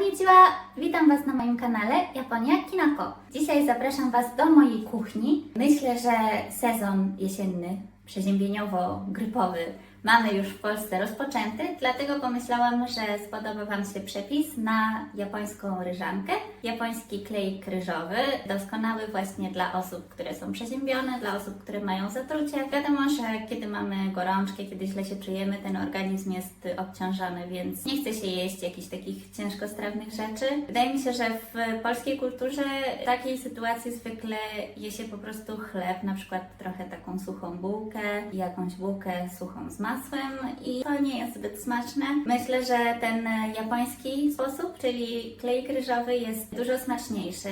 Konnichiwa! Witam Was na moim kanale Japonia Kinako. Dzisiaj zapraszam Was do mojej kuchni. Myślę, że sezon jesienny, przeziębieniowo-grypowy mamy już w Polsce rozpoczęty, dlatego pomyślałam, że spodoba Wam się przepis na japońską ryżankę. Japoński klejk ryżowy, doskonały właśnie dla osób, które są przeziębione, dla osób, które mają zatrucie. Wiadomo, że kiedy mamy gorączkę, kiedy źle się czujemy, ten organizm jest obciążony, więc nie chce się jeść jakichś takich ciężkostrawnych rzeczy. Wydaje mi się, że w polskiej kulturze w takiej sytuacji zwykle je się po prostu chleb, na przykład trochę taką suchą bułkę, jakąś bułkę suchą z masłem i to nie jest zbyt smaczne. Myślę, że ten japoński sposób, czyli klejk ryżowy jest dużo smaczniejszy.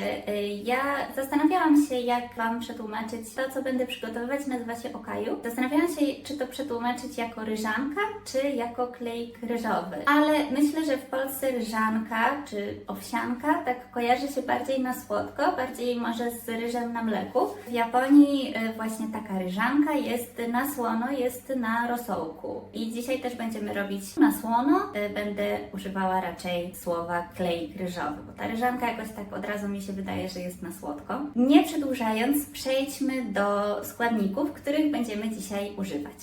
Ja zastanawiałam się, jak Wam przetłumaczyć to, co będę przygotowywać, nazywa się okaju. Zastanawiałam się, czy to przetłumaczyć jako ryżanka, czy jako klejk ryżowy. Ale myślę, że w Polsce ryżanka, czy owsianka, tak kojarzy się bardziej na słodko, bardziej może z ryżem na mleku. W Japonii y, właśnie taka ryżanka jest na słono, jest na I dzisiaj też będziemy robić na słono. Y, Będę używała raczej słowa klejk ryżowy, bo ta ryżanka jakoś tak od razu mi się wydaje, że jest na słodko. Nie przedłużając, przejdźmy do składników, których będziemy dzisiaj używać.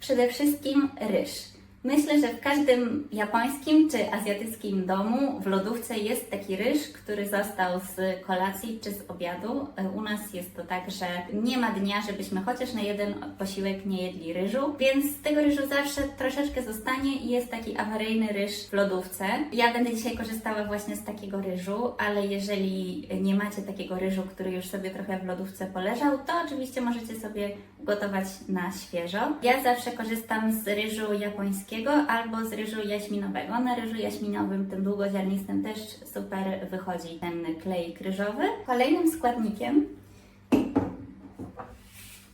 Przede wszystkim ryż. Myślę, że w każdym japońskim czy azjatyckim domu w lodówce jest taki ryż, który został z kolacji czy z obiadu. U nas jest to tak, że nie ma dnia, żebyśmy chociaż na jeden posiłek nie jedli ryżu, więc z tego ryżu zawsze troszeczkę zostanie i jest taki awaryjny ryż w lodówce. Ja będę dzisiaj korzystała właśnie z takiego ryżu, ale jeżeli nie macie takiego ryżu, który już sobie trochę w lodówce poleżał, to oczywiście możecie sobie gotować na świeżo. Ja zawsze korzystam z ryżu japońskiego albo z ryżu jaśminowego. Na ryżu jaśminowym, tym długoziarnistym też super wychodzi ten klejk ryżowy. Kolejnym składnikiem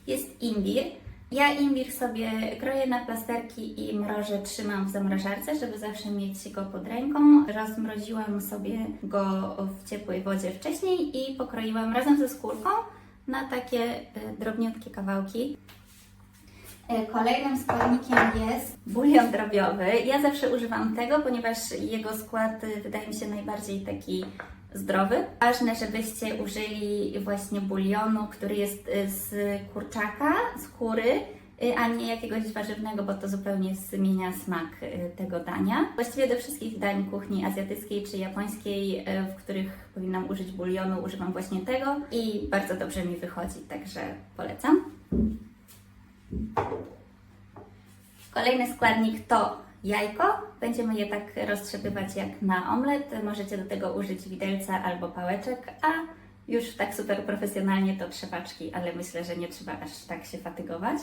jest imbir. Ja imbir sobie kroję na plasterki i mrożę, trzymam w zamrażarce, żeby zawsze mieć go pod ręką. Rozmroziłam sobie go w ciepłej wodzie wcześniej i pokroiłam razem ze skórką na takie e, drobniutkie kawałki. E, Kolejnym składnikiem jest bulion drobiowy. Ja zawsze używam tego, ponieważ jego skład y, wydaje mi się najbardziej taki zdrowy. Ważne, żebyście użyli właśnie bulionu, który jest y, z kurczaka, z kury, y, a nie jakiegoś warzywnego, bo to zupełnie zmienia smak tego dania. Właściwie do wszystkich dań kuchni azjatyckiej czy japońskiej, w których powinnam użyć bulionu, używam właśnie tego i bardzo dobrze mi wychodzi, także polecam. Kolejny składnik to jajko. Będziemy je tak roztrzepywać jak na omlet. Możecie do tego użyć widelca albo pałeczek, a już tak super profesjonalnie to trzepaczki, ale myślę, że nie trzeba aż tak się fatygować.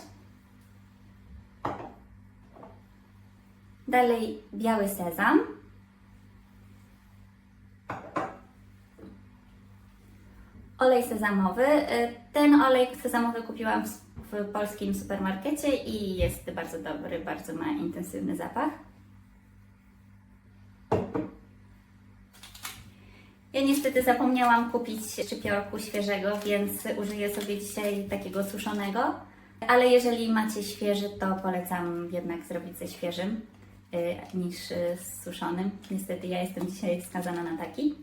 Dalej biały sezam. Olej sezamowy. Y, Ten olej sezamowy kupiłam w w polskim supermarkecie i jest bardzo dobry, bardzo ma intensywny zapach. Ja niestety zapomniałam kupić szczypiorku świeżego, więc użyję sobie dzisiaj takiego suszonego. Ale jeżeli macie świeży, to polecam jednak zrobić ze świeżym y, niż y, z suszonym. Niestety ja jestem dzisiaj skazana na taki.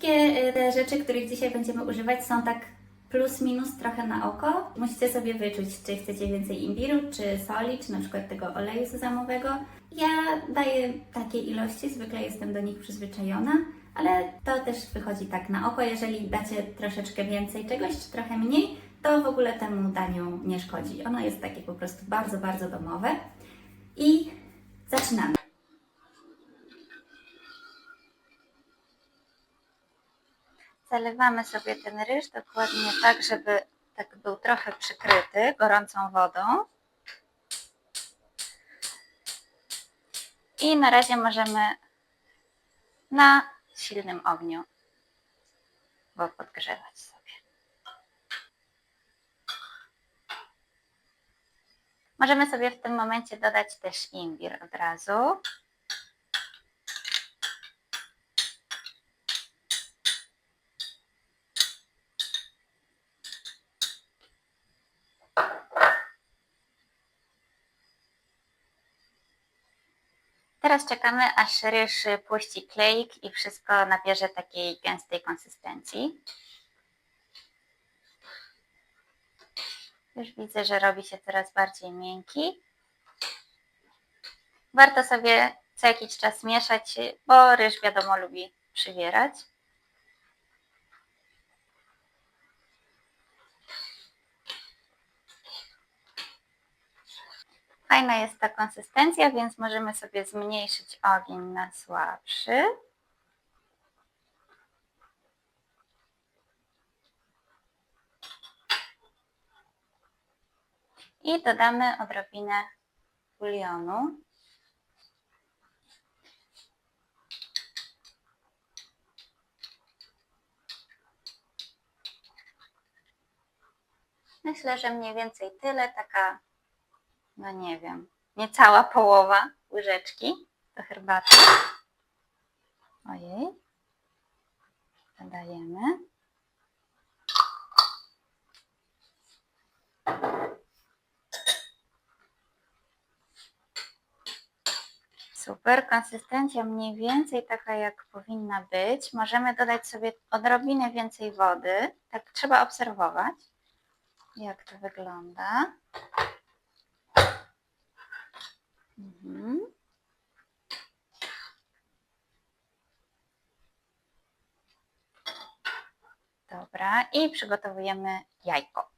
Wszystkie y, te rzeczy, których dzisiaj będziemy używać, są tak plus minus trochę na oko. Musicie sobie wyczuć, czy chcecie więcej imbiru, czy soli, czy na przykład tego oleju sezamowego. Ja daję takie ilości, zwykle jestem do nich przyzwyczajona, ale to też wychodzi tak na oko. Jeżeli dacie troszeczkę więcej czegoś, czy trochę mniej, to w ogóle temu daniu nie szkodzi. Ono jest takie po prostu bardzo, bardzo domowe. I zaczynamy. Zalewamy sobie ten ryż dokładnie tak, żeby tak był trochę przykryty gorącą wodą. I na razie możemy na silnym ogniu go podgrzewać sobie. Możemy sobie w tym momencie dodać też imbir od razu. Teraz czekamy, aż ryż puści kleik i wszystko nabierze takiej gęstej konsystencji. Już widzę, że robi się coraz bardziej miękki. Warto sobie co jakiś czas mieszać, bo ryż wiadomo lubi przywierać. Fajna jest ta konsystencja, więc możemy sobie zmniejszyć ogień na słabszy. I dodamy odrobinę bulionu. Myślę, że mniej więcej tyle, taka, no nie wiem, niecała połowa łyżeczki do herbaty. Ojej. Dodajemy. Super, konsystencja mniej więcej taka jak powinna być. Możemy dodać sobie odrobinę więcej wody. Tak trzeba obserwować, jak to wygląda. Mhm. Dobra, i przygotowujemy jajko.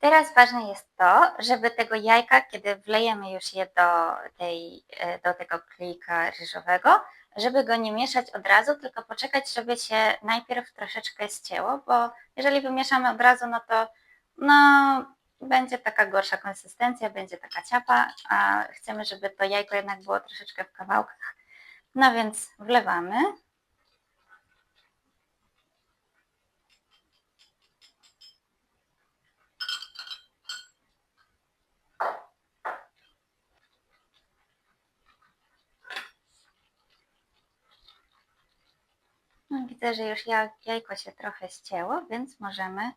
Teraz ważne jest to, żeby tego jajka, kiedy wlejemy już je do, tej, e, do tego klika ryżowego, żeby go nie mieszać od razu, tylko poczekać, żeby się najpierw troszeczkę ścięło, bo jeżeli wymieszamy od razu, no to no, będzie taka gorsza konsystencja, będzie taka ciapa, a chcemy, żeby to jajko jednak było troszeczkę w kawałkach. No więc wlewamy. Widzę, że już jajko się trochę ścięło, więc możemy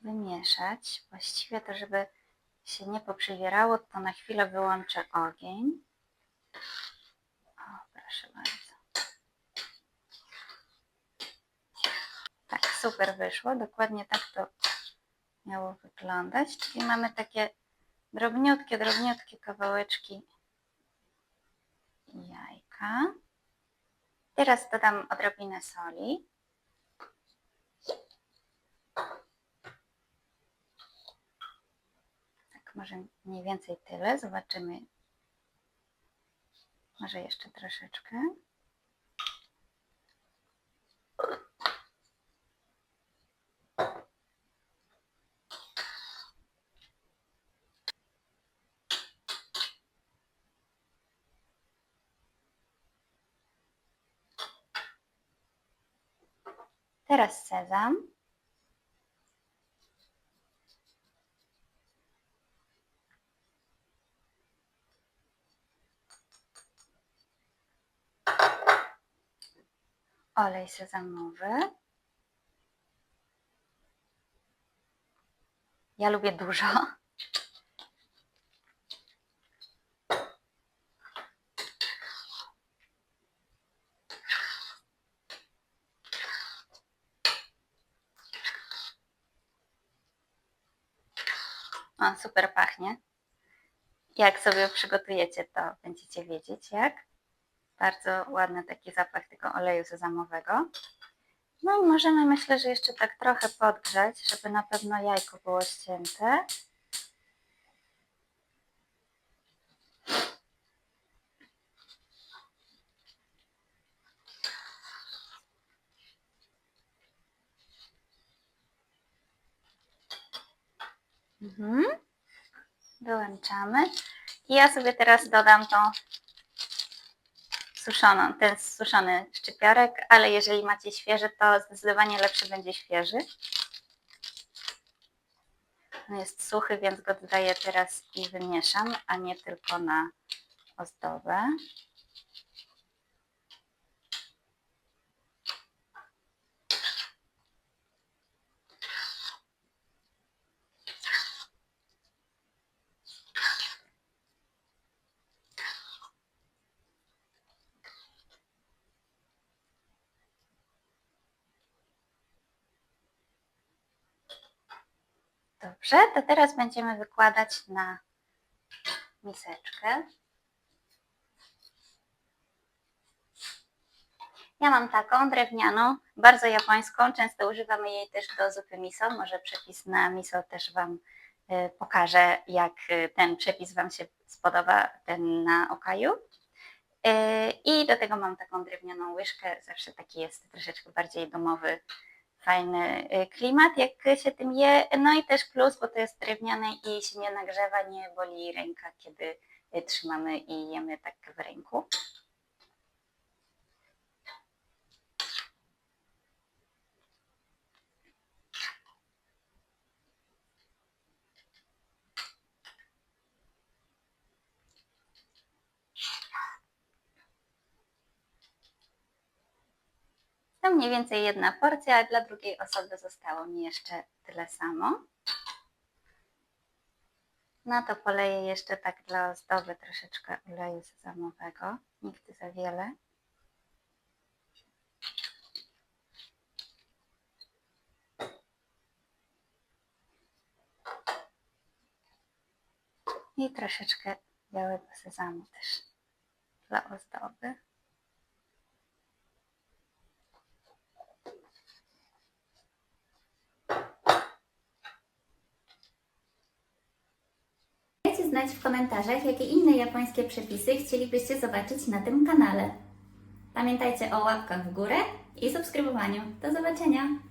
wymieszać. Właściwie to, żeby się nie poprzywierało, to na chwilę wyłączę ogień. O, proszę bardzo. Tak, super wyszło. Dokładnie tak to miało wyglądać. Czyli mamy takie drobniutkie, drobniutkie kawałeczki jajka. Teraz dodam odrobinę soli. Tak, może mniej więcej tyle. Zobaczymy. Może jeszcze troszeczkę. Teraz sezam. Olej sezamowy. Ja lubię dużo. O, super pachnie. Jak sobie przygotujecie, to będziecie wiedzieć jak. Bardzo ładny taki zapach tego oleju sezamowego. No i możemy, myślę, że jeszcze tak trochę podgrzać, żeby na pewno jajko było ścięte. Mhm. Wyłączamy. I ja sobie teraz dodam tą suszoną, ten suszony szczypiorek, ale jeżeli macie świeży, to zdecydowanie lepszy będzie świeży. On jest suchy, więc go dodaję teraz i wymieszam, a nie tylko na ozdobę. Dobrze, to teraz będziemy wykładać na miseczkę. Ja mam taką drewnianą, bardzo japońską, często używamy jej też do zupy miso. Może przepis na miso też Wam y, pokażę, jak y, ten przepis Wam się spodoba, ten na okaju. Y, I do tego mam taką drewnianą łyżkę, zawsze taki jest troszeczkę bardziej domowy, fajny y, klimat, jak się tym je. No i też plus, bo to jest drewniane i się nie nagrzewa, nie boli ręka, kiedy y, trzymamy i jemy tak w ręku. Mniej więcej jedna porcja, a dla drugiej osoby zostało mi jeszcze tyle samo. Na to poleję jeszcze tak dla ozdoby troszeczkę oleju sezamowego, nigdy za wiele. I troszeczkę białego sezamu też dla ozdoby. Znać w komentarzach, jakie inne japońskie przepisy chcielibyście zobaczyć na tym kanale. Pamiętajcie o łapkach w górę i subskrybowaniu. Do zobaczenia!